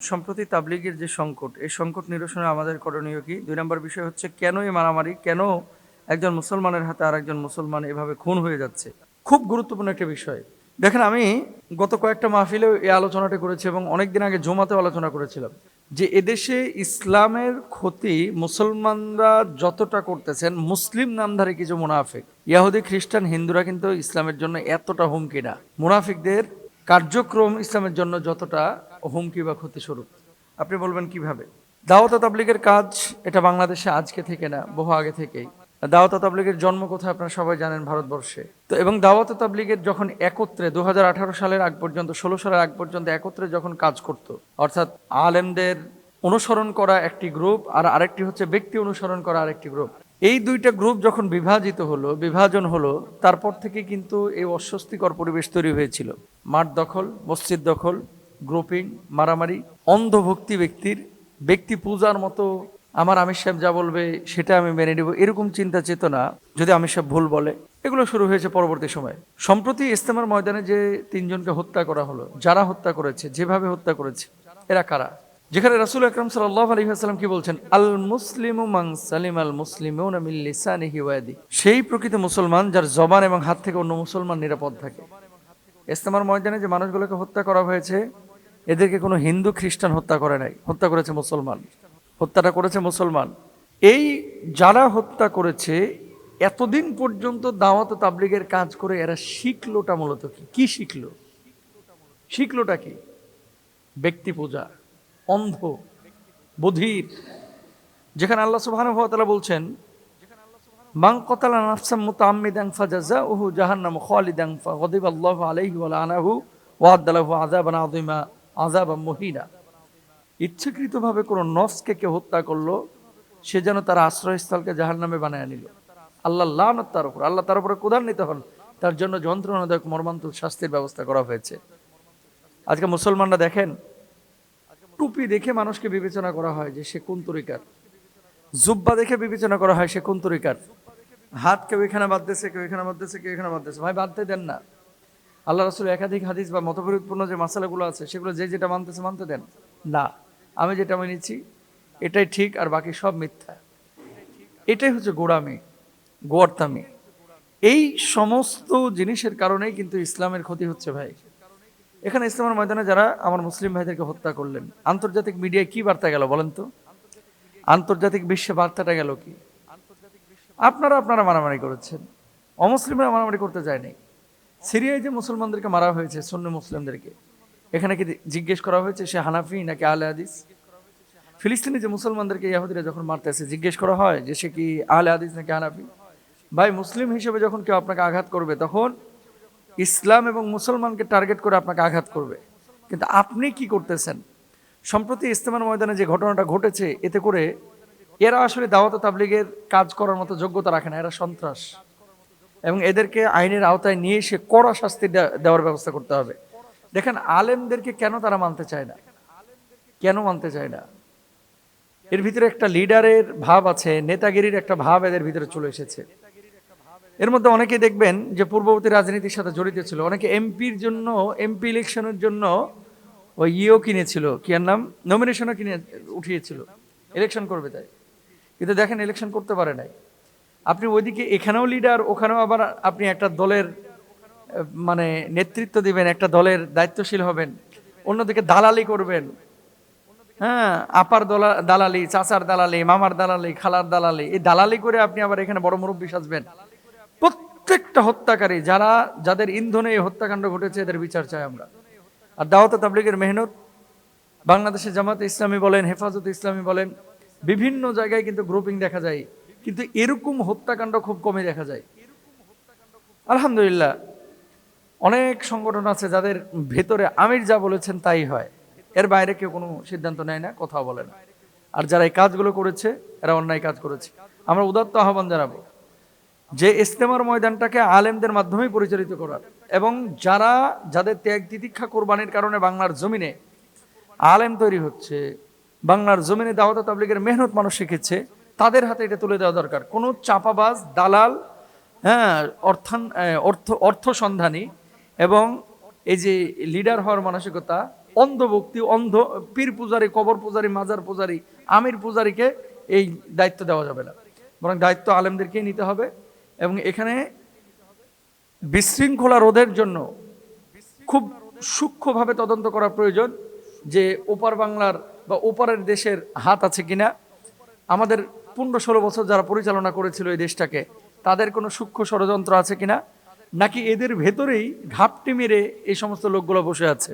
সম্প্রতি তাবলিগের যে সংকট, এই সংকট নিরসনে আমাদের করণীয় কি? দুই নম্বর বিষয় হচ্ছে, কেন এই মারামারি? কেন একজন মুসলমানের হাতে আর একজন মুসলমান এভাবে খুন হয়ে যাচ্ছে? খুব গুরুত্বপূর্ণ একটা বিষয়। দেখেন, আমি গত কয়েকটা মাহফিলেও এই আলোচনাটা করেছি এবং অনেকদিন আগে জমাতেও আলোচনা করেছিলাম যে এদেশে ইসলামের ক্ষতি মুসলমানরা যতটা করতেছেন, মুসলিম নামধারী কিছু মুনাফিক, ইয়াহুদি, খ্রিস্টান, হিন্দুরা কিন্তু ইসলামের জন্য এতটা হুমকি না। মুনাফিকদের কার্যক্রম ইসলামের জন্য যতটা হুমকি বা ক্ষতি স্বরূপ আপনি বলবেন কীভাবে? দাওয়াত তাবলিগের কাজ এটা বাংলাদেশে আজকে থেকে না, বহু আগে থেকেই। দাওয়াত তাবলিগের জন্ম কোথায় আপনারা সবাই জানেন ভারতবর্ষে। তো এবং দাওয়াত তাবলিগের যখন একত্রে, দুহাজার আঠারো সালের আগ পর্যন্ত, ষোলো সালের আগ পর্যন্ত একত্রে যখন কাজ করত, অর্থাৎ আলেমদের অনুসরণ করা একটি গ্রুপ আর আরেকটি হচ্ছে ব্যক্তি অনুসরণ করা আরেকটি গ্রুপ। এই দুইটা গ্রুপ যখন বিভাজিত হলো, বিভাজন হলো, তারপর থেকে কিন্তু এই অস্বস্তিকর পরিবেশ তৈরি হয়েছিল। মাঠ দখল, মসজিদ দখল গ্রুপিং, মারামারি, অন্ধভক্তি ব্যক্তির ব্যক্তি পূজার মতো আমার আমির সাহেব যা বলবে সেটা আমি মেনে নেব। এরকম চিন্তা চেতনা, যদি আমির সাহেব ভুল বলে, এগুলো শুরু হয়েছে পরবর্তী সময়ে। সম্প্রতি ইস্তেমার ময়দানে যে তিনজনকে হত্যা করা হলো, যারা হত্যা করেছে, যেভাবে হত্যা করেছে, এরা কারা? যেখানে রাসুল আকরম সাল্লাহ আলী আসসালাম কি বলছেন? আল মুসলিম মাং সালিম আল মুসলিম সেই প্রকৃত মুসলমান যার জবান এবং হাত থেকে অন্য মুসলমান নিরাপদ থাকে। ইস্তেমার ময়দানে যে মানুষগুলোকে হত্যা করা হয়েছে এদেরকে কোনো হিন্দু খ্রিস্টান হত্যা করে নাই। হত্যা করেছে মুসলমান। হত্যাটা করেছে মুসলমান। এই যারা হত্যা করেছে, এতদিন পর্যন্ত দাওয়াত তাবলিগের কাজ করে এরা শিখলোটা মূলত কি? কি শিখলো? শিখলোটা কি? ব্যক্তি পূজা, অন্ধ, বধির। যেখানে আল্লাহ সুবহানাহু ওয়া বলছেন, মান কতালা নাফসাম জাহান্নাম আযাবান আযীমা। আযাবান মুহিনা। ইচ্ছাকৃতভাবে কোনো নফসকে কেউ হত্যা করল, সে যেন তার আশ্রয়স্থলকে জাহান্নামে বানায় নিল আল্লাহ লানত তার উপর, আল্লাহ তার উপরে কোদান্বিত হন। তার জন্য যন্ত্রণাদায়ক মর্মান্তুক শাস্তির ব্যবস্থা করা হয়েছে। আজকে মুসলমানরা দেখেন, টুপি দেখে মানুষকে বিবেচনা করা হয় যে সে কোন তরিকার। জুব্বা দেখে বিবেচনা করা হয় সে কোন তরিকার। হাত কেউ এখানে বাদ বাঁধতেছে, কেউ এখানে বাদ বাঁধতেছে, কেউ এখানে বাদ বাঁধতেছে। ভাই, বাঁধতে দেন না। আল্লাহ রসুল একাধিক হাদিস বা মতবিরোধপূর্ণ যে মশালাগুলো আছে, সেগুলো যে যেটা মানতেছে মানতে দেন। না, আমি যেটা মেনেছি এটাই ঠিক আর বাকি সব মিথ্যা। এটাই হচ্ছে গোড়ামি, গোয়ার্তামি। এই সমস্ত জিনিসের কারণেই কিন্তু ইসলামের ক্ষতি হচ্ছে ভাই। এখানে ইসলামের ময়দানে যারা আমার মুসলিম ভাইদেরকে হত্যা করলেন, আন্তর্জাতিক মিডিয়ায় কি বার্তা গেল বলেন তো? আন্তর্জাতিক বিশ্বে বার্তাটা গেল কি? আপনারা আপনারা মারামারি করেছেন, অমুসলিমরা মারামারি করতে যায়নি সিরিয়ায় যে মুসলমানদেরকে মারা হয়েছে, সন্নি মুসলিমদেরকে, এখানে কি জিজ্ঞেস করা হয়েছে সে হানাফি নাকি আহলে হাদিস? ফিলিস্তিনি যে মুসলমানদেরকে ইয়াহুদিরা যখন মারতেছে, জিজ্ঞেস করা হয় যে সে কি আহলে হাদিস নাকি হানাফি? ভাই, মুসলিম হিসেবে যখন কেউ আপনাকে আঘাত করবে, তখন ইসলাম এবং মুসলমানকে টার্গেট করে আপনাকে আঘাত করবে। কিন্তু আপনি কি করতেছেন? সম্প্রতি ইস্তেমার ময়দানে যে ঘটনাটা ঘটেছে, এতে করে এরা আসলে দাওয়াত তাবলিগের কাজ করার মতো যোগ্যতা রাখে না, এরা সন্ত্রাস। এবং এদেরকে আইনের আওতায় নিয়ে এসে কড়া শাস্তি দেওয়ার ব্যবস্থা করতে হবে। দেখেন, আলেমদেরকে কেন তারা মানতে চায় না? কেন মানতে চায় না? এর ভিতরে একটা লিডারের ভাব আছে, নেতাগিরির একটা ভাব এদের ভিতরে চলে এসেছে। এর মধ্যে অনেকে দেখবেন যে, পূর্ববর্তী রাজনীতির সাথে জড়িত ছিল। অনেকে এমপির জন্য, এমপি ইলেকশনের জন্য ওই ইয়েও কিনেছিল। কি আর নাম? নমিনেশনও কিনে, উঠিয়েছিল। ইলেকশন করবে তাই। কিন্তু দেখেন ইলেকশন করতে পারে নাই। আপনি ওইদিকে এখানেও লিডার ওখানেও আবার আপনি একটা দলের মানে নেতৃত্ব দিবেন, একটা দলের দায়িত্বশীল হবেন, অন্যদিকে দালালি করবেন। হ্যাঁ আপার দলা, দালালি, চাচার দালালি, মামার দালালি, খালার দালালি, এই দালালি করে আপনি আবার এখানে বড় মুরব্বী সাজবেন। প্রত্যেকটা হত্যাকারী, যারা, যাদের ইন্ধনে এই হত্যাকাণ্ড ঘটেছে, এদের বিচার চাই আমরা। আর দাওয়াত তাবলিগের মেহনত, বাংলাদেশের জামাতে ইসলামী বলেন, হেফাজত ইসলামী বলেন, বিভিন্ন জায়গায় কিন্তু গ্রুপিং দেখা যায়। কিন্তু এরকম হত্যাকাণ্ড খুব কমে দেখা যায়। আলহামদুলিল্লাহ, অনেক সংগঠন আছে যাদের ভেতরে আমির যা বলেছেন তাই হয়। এর বাইরে কেউ কোনো সিদ্ধান্ত নেয় না, কথাও বলে না। আর যারা এই কাজগুলো করেছে, এরা অন্যায় কাজ করেছে। আমরা উদাত্ত আহ্বান জানাব যে ইস্তেমার ময়দানটাকে আলেমদের মাধ্যমেই পরিচালিত করার এবং যারা, যাদের ত্যাগ তিতিক্ষা কোরবানির কারণে বাংলার জমিনে আলেম তৈরি হচ্ছে, বাংলার জমিনে দাওয়াত তাবলিগের মেহনত মানুষ শিখেছে তাদের হাতে এটা তুলে দেওয়া দরকার। কোনো চাপাবাজ, দালাল হ্যাঁ অর্থান অর্থ অর্থ সন্ধানী এবং এই যে লিডার হওয়ার মানসিকতা অন্ধভক্তি অন্ধ, পীর পূজারি, কবর পূজারি, মাজার পূজারি, আমির পূজারীকে এই দায়িত্ব দেওয়া যাবে না। বরং দায়িত্ব আলেমদেরকেই নিতে হবে এবং এখানে বিশৃঙ্খলা রোধের জন্য খুব সূক্ষ্মভাবে তদন্ত করা প্রয়োজন যে ওপার বাংলার বা ওপারের দেশের হাত আছে কিনা। আমাদের পনেরো ষোলো বছর যারা পরিচালনা করেছিল এই দেশটাকে, তাদের কোনো সূক্ষ্ম ষড়যন্ত্র আছে কিনা? নাকি এদের ভেতরেই ঘাপটি মেরে এই সমস্ত লোকগুলো বসে আছে?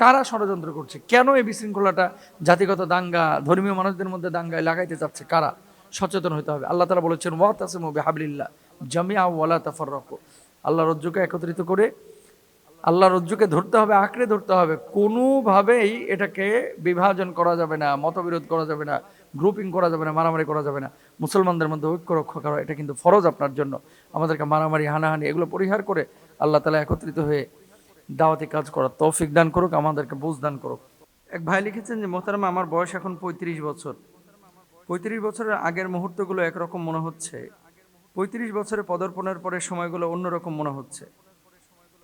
কারা ষড়যন্ত্র করছে? কেন এই বিশৃঙ্খলাটা জাতিগত দাঙ্গা, ধর্মীয় মানুষদের মধ্যে দাঙ্গায় লাগাইতে চাচ্ছে? কারা? সচেতন হতে হবে। আল্লাহ তালা বলেছেন ওয়াত আসিম হাবলিল্লাহ জামিয়া ওয়ালা তাফর রক আল্লাহ রজ্জুকে একত্রিত করে আল্লাহ রজ্জুকে ধরতে হবে, আঁকড়ে ধরতে হবে। কোনোভাবেই এটাকে বিভাজন করা যাবে না, মতবিরোধ করা যাবে না। গ্রুপিং করা যাবে না, মারামারি করা যাবে না। মুসলমানদের মধ্যে ঐক্য রক্ষা করা, এটা কিন্তু ফরজ আপনার জন্য। আমাদেরকে মারামারি, হানাহানি এগুলো পরিহার করে আল্লাহ তালা একত্রিত হয়ে দাওয়াতি কাজ করার তৌফিক দান করুক, আমাদেরকে বুঝ দান করুক। এক ভাই লিখেছেন যে, মোহতারামা, আমার বয়স এখন পঁয়ত্রিশ বছর। পঁয়ত্রিশ বছরের আগের মুহূর্তগুলো একরকম মনে হচ্ছে। পঁয়ত্রিশ বছরে পদার্পণের পরে সময়গুলো অন্যরকম মনে হচ্ছে।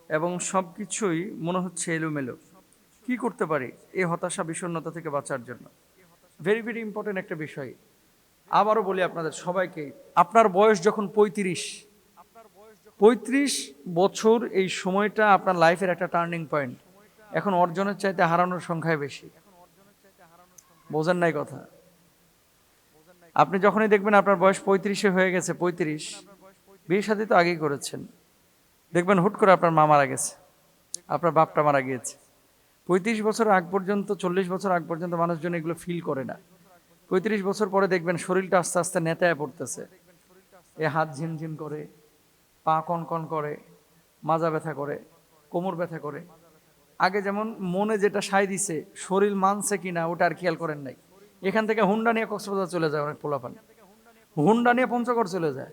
এবং সব কিছুই মনে হচ্ছে এলোমেলো। কি করতে পারি? এই হতাশা বিষণ্ণতা থেকে বাঁচার জন্য। ভেরি ভেরি ইম্পর্টেন্ট একটা বিষয়। আবারও বলি আপনাদের সবাইকে, আপনার বয়স যখন পঁয়ত্রিশ পঁয়ত্রিশ বছর এই সময়টা আপনার লাইফের একটা টার্নিং পয়েন্ট এখন অর্জনের চাইতে হারানোর সংখ্যায় বেশি। বোঝেন নাই কথা? আপনি যখনই দেখবেন আপনার বয়স পঁয়ত্রিশে হয়ে গেছে, পঁয়ত্রিশ বিয়ে সাথে তো আগেই করেছেন। দেখবেন হুট করে আপনার মা মারা গেছে, আপনার বাপটা মারা গিয়েছে। পঁয়ত্রিশ বছর আগ পর্যন্ত, চল্লিশ বছর আগ পর্যন্ত মানুষজন এগুলো ফিল করে না। পঁয়ত্রিশ বছর পরে দেখবেন শরীরটা আস্তে আস্তে নেতায় পড়তেছে। এ হাত ঝিমঝিম করে, পা কন কন করে, মাজা ব্যথা করে, কোমর ব্যথা করে। আগে যেমন মনে যেটা সাই দিছে, শরীর মানছে কিনা ওটা আর খেয়াল করেন নাই। এখান থেকে হুন্ডা নিয়ে কক্সবাজার চলে যায় অনেক পোলাপান। হুন্ডা নিয়ে পঞ্চগড় চলে যায়।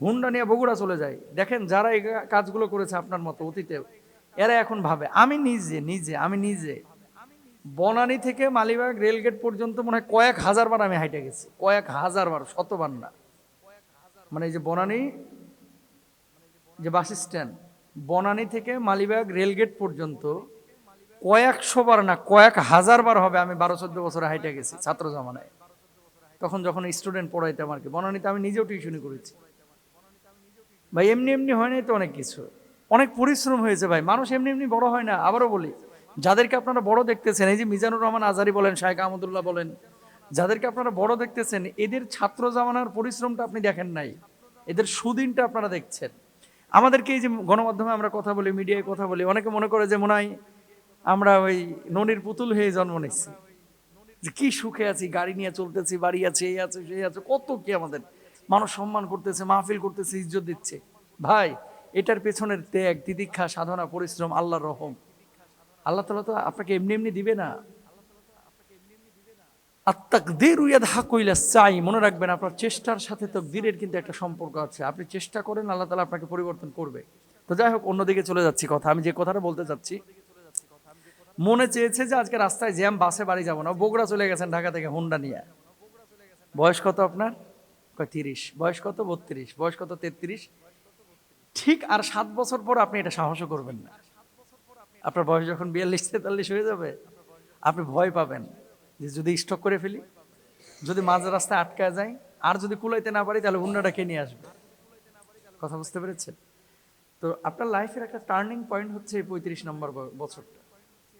হুন্ডা নিয়ে বগুড়া চলে যায়। দেখেন যারা এই কাজগুলো করেছে আপনার মতো অতীতে এরা এখন ভাবে, আমি নিজে নিজে, আমি নিজে। বনানী থেকে মালিবাগ রেলগেট পর্যন্ত মনে হয় কয়েক হাজার বার আমি হাইটে গেছি। কয়েক হাজার বার, শতবার না। মানে এই যে বনানী, যে বাস স্ট্যান্ড, বনানী থেকে মালিবাগ রেলগেট পর্যন্ত কয়েকশো বার না, কয়েক হাজার বার হবে আমি বারো, চোদ্দ বছরে হাইটে গেছি ছাত্র জমানায়। তখন যখন স্টুডেন্ট পড়াইতাম আর কি, বনানীতে আমি নিজেও টিউশনি করেছি। ভাই, এমনি এমনি হয় নাই তো অনেক কিছু। অনেক পরিশ্রম হয়েছে ভাই। মানুষ এমনি এমনি বড় হয় না, আবারও বলি। যাদেরকে আপনারা বড় দেখতেছেন, এই যে মিজানুর রহমান আজারি বলেন শাহেখ আহমদুল্লাহ বলেন, যাদেরকে আপনারা বড় দেখতেছেন, এদের ছাত্র জামানার পরিশ্রমটা আপনি দেখেন নাই। এদের সুদিনটা আপনারা দেখছেন। আমাদেরকে এই যে গণমাধ্যমে আমরা কথা বলি, মিডিয়ায় কথা বলি, অনেকে মনে করে যে মনে হয় আমরা ওই ননির পুতুল হয়ে জন্ম নিচ্ছি যে কি সুখে আছি, গাড়ি নিয়ে চলতেছি, বাড়ি আছে, এই আছে, সেই আছে, কত কি আমাদের। মানুষ সম্মান করতেছে, মাহফিল করতেছে, ইজ্জত দিচ্ছে। ভাই এটার পেছনের ত্যাগ তিতিক্ষা, সাধনা, পরিশ্রম, আল্লাহর রহম। আল্লাহ তালা তো আপনাকে এমনি এমনি দিবে না। আত্মাকদের উয়াদ হাকুইলা চাই মনে রাখবেন আপনার চেষ্টার সাথে তকদিরের কিন্তু একটা সম্পর্ক আছে। আপনি চেষ্টা করেন, আল্লাহ তালা আপনাকে পরিবর্তন করবে। তো যাই হোক, অন্যদিকে চলে যাচ্ছি কথা। আমি যে কথাটা বলতে চাচ্ছি মনে চেয়েছে যে আজকে রাস্তায় জ্যাম বাসে বাড়ি যাব না, বগুড়া চলে গেছেন ঢাকা থেকে হুন্ডা নিয়ে। বয়স কত আপনার? তিরিশ। বয়স কত? বত্রিশ। বয়স কত? তেত্রিশ। ঠিক আর সাত বছর পর আপনি এটা সাহসও করবেন না। আপনার বয়স যখন বিয়াল্লিশ, তেতাল্লিশ হয়ে যাবে, আপনি ভয় পাবেন যে যদি স্টক করে ফেলি, যদি মাঝ রাস্তায় আটকা যায় আর যদি কুলাইতে না পারি, তাহলে হুন্ডাটা কে নিয়ে আসবে? কথা বুঝতে পেরেছেন? তো আপনার লাইফের একটা টার্নিং পয়েন্ট হচ্ছে এই পঁয়ত্রিশ নম্বর বছরটা।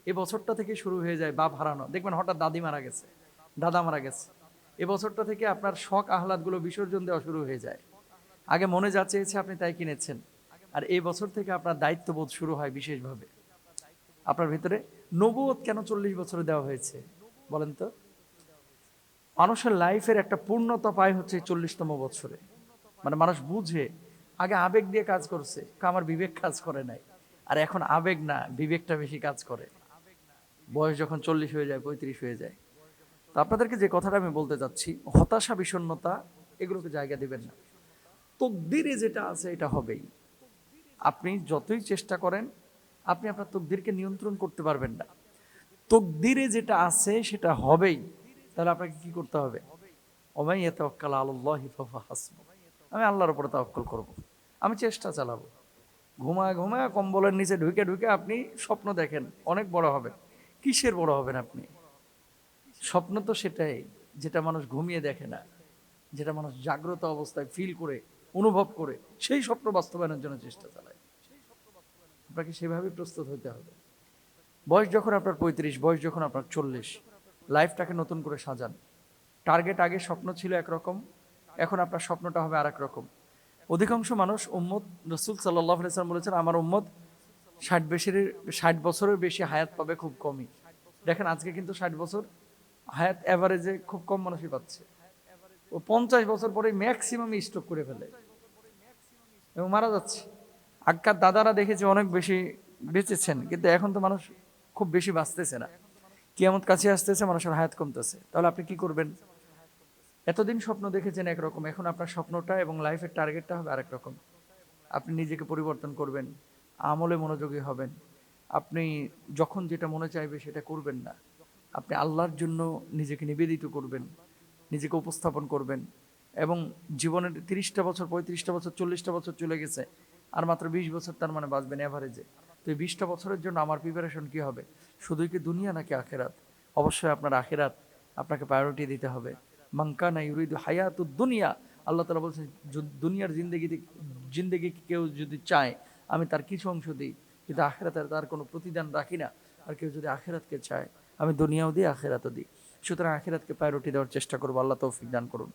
এই বছরটা থেকে শুরু হয়ে যায় বাপ হারানো। দেখবেন হঠাৎ দাদি মারা গেছে, দাদা মারা গেছে। এ বছরটা থেকে আপনার শখ, আহ্লাদগুলো বিসর্জন দেওয়া শুরু হয়ে যায়। আগে মনে যা চেয়েছে আপনি তাই কিনেছেন। আর এই বছর থেকে আপনার দায়িত্ববোধ শুরু হয় বিশেষভাবে। আপনার ভিতরে নবুয়ত কেন চল্লিশ বছরে দেওয়া হয়েছে? বলেন তো। মানুষের লাইফের একটা পূর্ণতা পায় হচ্ছে চল্লিশতম বছরে। মানে মানুষ বুঝে, আগে আবেগ দিয়ে কাজ করছে আমার বিবেক কাজ করে নাই। আর এখন আবেগ না, বিবেকটা বেশি কাজ করে। বয়স যখন চল্লিশ হয়ে যায়, পঁয়ত্রিশ হয়ে যায়। তো আপনাদেরকে যে কথাটা আমি বলতে চাচ্ছি হতাশা, বিষণ্ণতা, এগুলোকে জায়গা দেবেন না। তকদিরে যেটা আছে, এটা হবেই। আপনি যতই চেষ্টা করেন, আপনি আপনার তকদিরকে নিয়ন্ত্রণ করতে পারবেন না। তকদিরে যেটা আছে, সেটা হবেই। তাহলে আপনাকে কি করতে হবে? ওমাই তাওয়াক্কাল আলাল্লাহি ফাহুয়া হাসবুহ। আমি আল্লাহর উপরে তাওয়াক্কুল করব। আমি চেষ্টা চালাবো। ঘুমায় ঘুমায় কম্বলের নিচে ঢুকে ঢুকে আপনি স্বপ্ন দেখেন, অনেক বড় হবে কিসের বড় হবেন আপনি? স্বপ্ন তো সেটাই, যেটা মানুষ ঘুমিয়ে দেখে না, যেটা মানুষ জাগ্রত অবস্থায় ফিল করে। অনুভব করে সেই স্বপ্ন বাস্তবায়নের জন্য চেষ্টা চালায়। আপনাকে সেভাবে প্রস্তুত হতে হবে। বয়স যখন আপনার পঁয়ত্রিশ, বয়স যখন আপনার চল্লিশ, লাইফটাকে নতুন করে সাজান। টার্গেট আগে স্বপ্ন ছিল একরকম, এখন আপনার স্বপ্নটা হবে আর রকম। অধিকাংশ মানুষ উম্মত, রসুল সাল্লাহ আলাইসালাম বলেছেন, আমার উম্মত ষাট বেশির, ষাট বছরের বেশি হায়াত পাবে খুব কমই। দেখেন, আজকে কিন্তু ষাট বছর হায়াত অ্যাভারেজে খুব কম মানুষই পাচ্ছে। ও পঞ্চাশ বছর পরে ম্যাক্সিমাম স্ট্রোক করে ফেলে। এবং মারা যাচ্ছে। আগকার দাদারা দেখেছে অনেক বেশি বেঁচেছেন, কিন্তু এখন তো মানুষ খুব বেশি বাঁচতেছে না। কিয়ামত কাছে আসতেছে, মানুষের হায়াত কমতেছে। তাহলে আপনি কি করবেন? এতদিন স্বপ্ন দেখেছেন একরকম, এখন আপনার স্বপ্নটা এবং লাইফের টার্গেটটা হবে আরেক রকম। আপনি নিজেকে পরিবর্তন করবেন, আমলে মনোযোগী হবেন। আপনি যখন যেটা মনে চাইবে সেটা করবেন না। আপনি আল্লাহর জন্য নিজেকে নিবেদিত করবেন। নিজেকে উপস্থাপন করবেন। এবং জীবনের তিরিশটা বছর, পঁয়ত্রিশটা বছর, চল্লিশটা বছর চলে গেছে, আর মাত্র বিশ বছর তার মানে বাঁচবেন অ্যাভারেজে তো এই বিশটা বছরের জন্য আমার প্রিপারেশন কি হবে? শুধুই কি দুনিয়া নাকি আখেরাত? অবশ্যই আপনার আখেরাত আপনাকে প্রায়োরিটি দিতে হবে। মাঙ্কানা ইউরিদ হায়াত দুনিয়া, আল্লাহ তালা বলছেন দুনিয়ার জিন্দগিতে জিন্দগি কেউ যদি চায়, আমি তার কিছু অংশ দিই, কিন্তু আখেরাতের তার কোনো প্রতিদান রাখি না। আর কেউ যদি আখেরাতকে চায়, আমি দুনিয়াও দিই আখেরাতও দিই। সুতরাং আখেরাতকে প্রায়োরিটি দেওয়ার চেষ্টা করব, আল্লাহ তৌফিক দান করুন।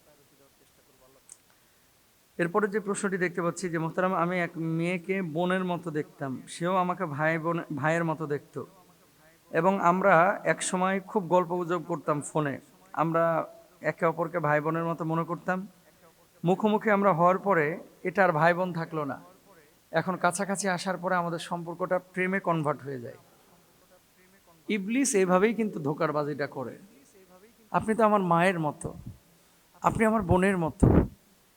এরপরে যে প্রশ্নটি দেখতে পাচ্ছি যে, মোহতারাম, আমি এক মেয়েকে বোনের মতো দেখতাম। সেও আমাকে ভাই বোন, ভাইয়ের মতো দেখতো। এবং আমরা এক সময় খুব গল্প গুজব করতাম ফোনে। আমরা একে অপরকে ভাই বোনের মতো মনে করতাম। মুখোমুখি আমরা হওয়ার পরে এটা আর ভাই বোন থাকল না। এখন কাছাকাছি আসার পরে আমাদের সম্পর্কটা প্রেমে কনভার্ট হয়ে যায়। ইবলিস এভাবেই কিন্তু ধোকারবাজিটা করে। আপনি তো আমার মায়ের মতো। আপনি আমার বোনের মতো।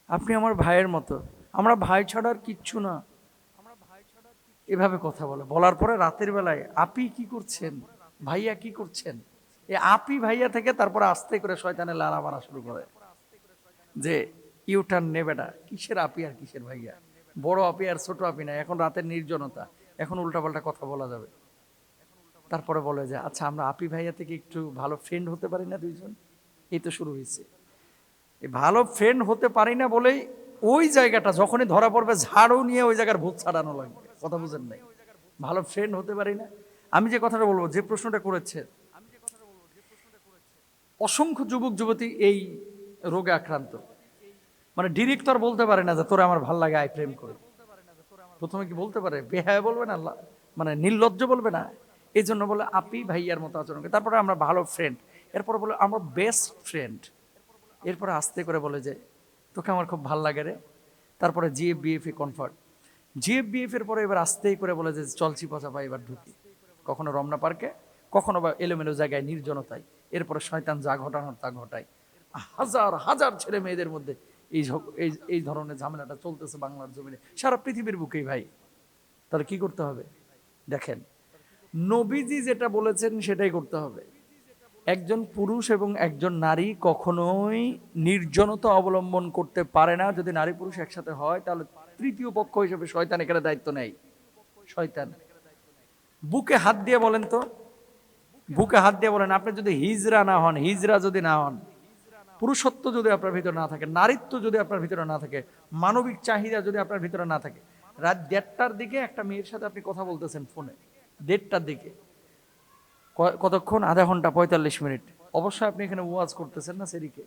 আপনি আমার ভাইয়ের মতো। আমরা ভাই ছাড়া আর কিচ্ছু না। ভাই এভাবে কথা বলে। বলার পরে রাতের বেলায়, আপি কি করছেন? ভাইয়া কি করছেন? এ আপি ভাইয়া থেকে তারপরে আস্তে করে শয়তানে লারা মারা শুরু করে। যে ইউটার্ন নেবে না। কিসের আপি আর কিসের ভাইয়া? বড় আপি আর ছোট আপি না। এখন রাতের নির্জনতা। এখন উল্টাপাল্টা কথা বলা যাবে। তারপরে বলে যে আচ্ছা আমরা আপি ভাইয়া থেকে একটু ভালো ফ্রেন্ড হতে পারি না দুইজন? এই তো শুরু হয়েছে। এই ভালো ফ্রেন্ড হতে পারি না বলেই ওই জায়গাটা যখনই ধরা পড়বে, ঝাড়ু নিয়ে ওই জায়গার ভূত ছাড়ানো লাগবে। কথা বুঝেন নাই? ভালো ফ্রেন্ড হতে পারি না। আমি যে কথাটা বলব, যে প্রশ্নটা করেছে, অসংখ্য যুবক, যুবতী এই রোগে আক্রান্ত। মানে ডিরেক্ট তো আর বলতে পারে না যে, তোরা আমার ভালো লাগে আই প্রেম করে। প্রথমে কি বলতে পারে? বেহায় বলবে না মানে নির্লজ্জ বলবে না? এই জন্য বলে আপি ভাইয়ার মতো আচরণ করে তারপরে আমরা ভালো ফ্রেন্ড এরপরে বলে আমরা বেস্ট ফ্রেন্ড এরপরে আস্তে করে বলে যে, তোকে আমার খুব ভালো লাগে রে। তারপরে জিএফ বিএফ এ কনফার্ট জিএফ বিএফ এর পরে এবার আস্তেই করে বলে যে, চলছি পচা পাই এবার ঢুকি। কখনো রমনা পার্কে, কখনো বা এলোমেলো জায়গায় নির্জনতায়। এরপরে শয়তান যা ঘটানোর তা ঘটায়। হাজার হাজার ছেলে মেয়েদের মধ্যে এই এই এই ধরনের ঝামেলাটা চলতেছে বাংলার জমিনে। সারা পৃথিবীর বুকেই ভাই। তাহলে কি করতে হবে? দেখেন নবীজি যেটা বলেছেন সেটাই করতে হবে। একজন পুরুষ এবং একজন নারী কখনোই নির্জনতা অবলম্বন করতে পারে না। যদি নারী পুরুষ একসাথে হয়, তাহলে তৃতীয় পক্ষ হিসেবে শয়তান এখানে দায়িত্ব নেই শয়তান। বুকে হাত দিয়ে বলেন তো। বুকে হাত দিয়ে বলেন, আপনি যদি হিজরা না হন, হিজরা যদি না হন, পুরুষত্ব যদি আপনার ভিতরে না থাকে, নারীত্ব যদি আপনার ভিতরে না থাকে, মানবিক চাহিদা যদি আপনার ভিতরে না থাকে, রাত দেড়টার দিকে একটা মেয়ের সাথে আপনি কথা বলতেছেন ফোনে। দেড়টার দিকে। কতক্ষণ? আধা ঘণ্টা, পঁয়তাল্লিশ মিনিট। অবশ্যই আপনি এখানে ওয়াজ করতেছেন না সেদিকে।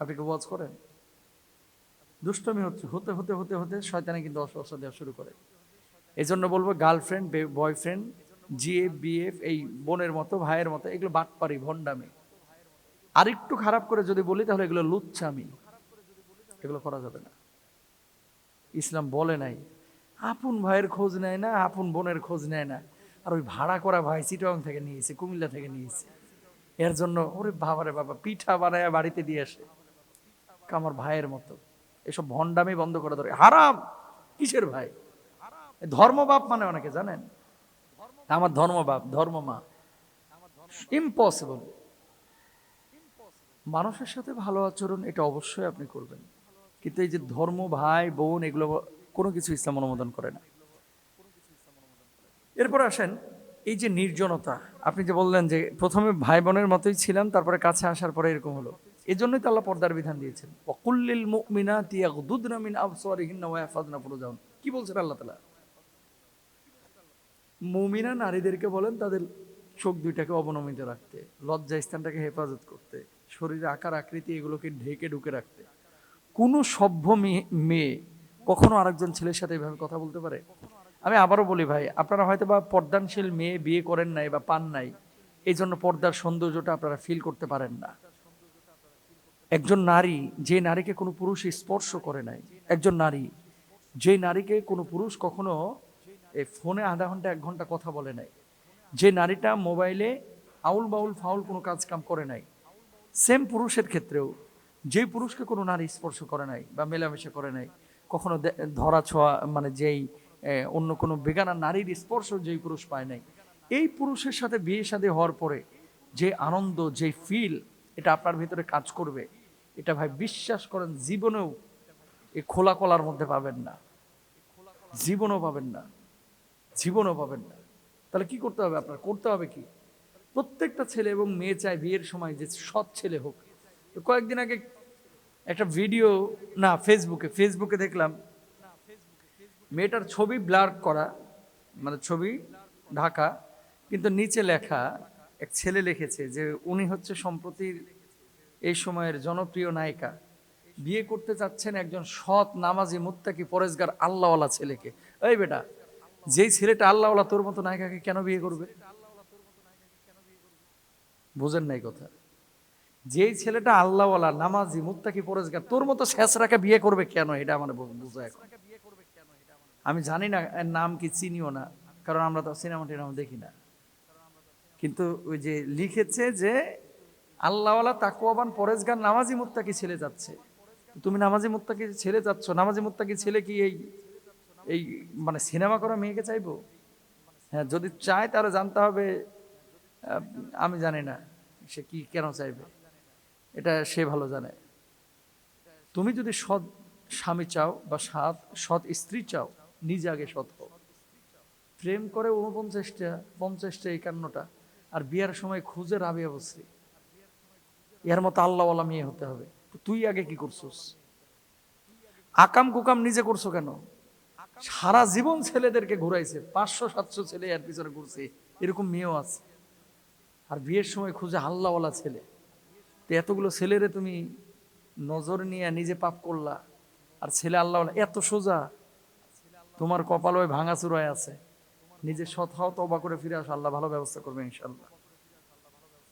আপনি কি ওয়াজ করেন? দুষ্টমি হচ্ছে, হতে হতে হতে হতে শয়তানে কিন্তু অস্বস্থ দেওয়া শুরু করে। এই জন্য বলব গার্লফ্রেন্ড বয়ফ্রেন্ড জিএফ বিএফ, এই বোনের মতো, ভাইয়ের মতো, এগুলো বাটপারি ভণ্ডামি। আর একটু খারাপ করে যদি বলি, তাহলে এগুলো লুচ্ছামি। এগুলো করা যাবে না। ইসলাম বলে নাই। আপন ভাইয়ের খোঁজ নেয় না, আপন বোনের খোঁজ নেয় না। আর ওই ভাড়া করা ভাই চিটং থেকে নিয়েছে কুমিল্লা থেকে নিয়েছে এর জন্য ওরে বাবারে বাবা, পিঠা বানায় বাড়িতে দিয়ে আসে। আমার ভাইয়ের মতো। এসব ভণ্ডামি বন্ধ করা ধরে। হারাম! কিসের ভাই? ধর্মবাপ মানে অনেকে, জানেন? আমার ধর্মবাপ, ধর্মমা। ইম্পসিবল মানুষের সাথে ভালো আচরণ, এটা অবশ্যই আপনি করবেন। কিন্তু এই যে ধর্ম, ভাই, বোন, এগুলো কোনো কিছু ইসলাম অনুমোদন করে না। এরপর আসেন এই যে নির্জনতা, আপনি যে বললেন যে প্রথমে ভাই বোনের মতোই ছিলাম, তারপরে কাছে আসার পরে এরকম হলো। এই জন্যই তো আল্লাহ পর্দার বিধান দিয়েছেন। অকুল্লিল মিন ইয়াহফাজনা ফুরুজাহুন কি বলছেন আল্লাহ তাআলা? মুমিনা নারীদেরকে বলেন তাদের চোখ দুইটাকে অবনমিত রাখতে, লজ্জা স্থানটাকে হেফাজত করতে শরীরের আকার আকৃতি এগুলোকে ঢেকে ঢুকে রাখতে। কোনো সভ্য মেয়ে কখনো আরেকজন ছেলের সাথে এভাবে কথা বলতে পারে? আমি আবারও বলি ভাই, আপনারা হয়তো বা পর্দানশীল মেয়ে বিয়ে করেন নাই বা পান নাই এই জন্য পর্দার সৌন্দর্যটা আপনারা ফিল করতে পারেন না। একজন নারী, যে নারীকে কোনো পুরুষ স্পর্শ করে নাই, একজন নারী, যে নারীকে কোনো পুরুষ কখনো এই ফোনে আধা ঘণ্টা, এক ঘণ্টা কথা বলে নাই, যে নারীটা মোবাইলে আউল বাউল ফাউল কোনো কাজ কাম করে নাই সেম পুরুষের ক্ষেত্রেও, যে পুরুষকে কোনো নারী স্পর্শ করে নাই বা মেলামেশা করে নাই কখনো ধরা ছোঁয়া মানে যেই অন্য কোনো বেগানা নারীর স্পর্শ যেই পুরুষ পায় নাই। এই পুরুষের সাথে বিয়ে শাদী হওয়ার পরে যে আনন্দ যে ফিল এটা আপনার ভিতরে কাজ করবে। এটা ভাই বিশ্বাস করেন, জীবনেও এই খোলা কলার মধ্যে পাবেন না। জীবনও পাবেন না। জীবনও পাবেন না। তাহলে কি করতে হবে আপনার? করতে হবে কি? প্রত্যেকটা ছেলে এবং মেয়ে চায় বিয়ের সময় যে সৎ ছেলে হোক। কয়েকদিন আগে একটা ভিডিও না ফেসবুকে ফেসবুকে দেখলাম, মেয়েটার ছবি ব্লার করা মানে ছবি ঢাকা, কিন্তু নিচে লেখা এক ছেলে লিখেছে যে উনি হচ্ছে সম্প্রতির এই সময়ের জনপ্রিয় নায়িকা। বিয়ে করতে চাচ্ছেন একজন সৎ নামাজি মুত্তাকি পরেশগার আল্লাহওয়ালা ছেলেকে। এই বেটা, যেই ছেলেটা আল্লাহওয়ালা তোর মতো নায়িকাকে কেন বিয়ে করবে? বুঝেন নাই কথা। যেই ছেলেটা আল্লাহওয়ালা, নামাজি, মুত্তাকি, পরেশগার, তোর মতো শেষরাকে বিয়ে করবে কেন? এটা আমার বুঝা এখন। আমি জানি না, এর নাম কি চিনিও না, কারণ আমরা তো সিনেমা টিনেমা দেখি না। কিন্তু ওই যে লিখেছে যে, আল্লাহওয়ালা তাকুয়াবান পরেশগার, নামাজি, মুত্তাকি ছেলে যাচ্ছে। তুমি নামাজি, মুত্তাকি ছেলে যাচ্ছ, নামাজি, মুত্তাকি ছেলে কি এই এই মানে সিনেমা করা মেয়েকে চাইব? হ্যাঁ যদি চায় তাহলে জানতে হবে আমি জানি না, সে কি কেন চাইবে? এটা সে ভালো জানে। তুমি যদি সৎ স্বামী চাও বা সৎ সৎ স্ত্রী চাও, নিজে আগে সৎ হও। প্রেম করে উনপঞ্চাশটা পঞ্চাশটা একান্নটা, আর বিয়ার সময় খুঁজে রাবে অবশ্যই এর মতো আল্লাহওয়ালা মেয়ে হতে হবে। তুই আগে কি করছিস? আকাম কুকাম নিজে করছ কেন? সারা জীবন ছেলেদেরকে ঘুরাইছে, পাঁচশো, সাতশো ছেলে এর পিছনে ঘুরছে, এরকম মেয়েও আছে। আর বিয়ের সময় খুঁজে আল্লাহওয়ালা ছেলে। এতগুলো ছেলেরে তুমি নজর নিয়ে নিজে পাপ করলা, আর ছেলে আল্লাহ এত সোজা, তোমার কপাল ওই ভাঙাচুরায় আছে, নিজে সৎ হও তবা করে ফিরে আসো, আল্লাহ ভালো ব্যবস্থা করবে ইনশাল্লাহ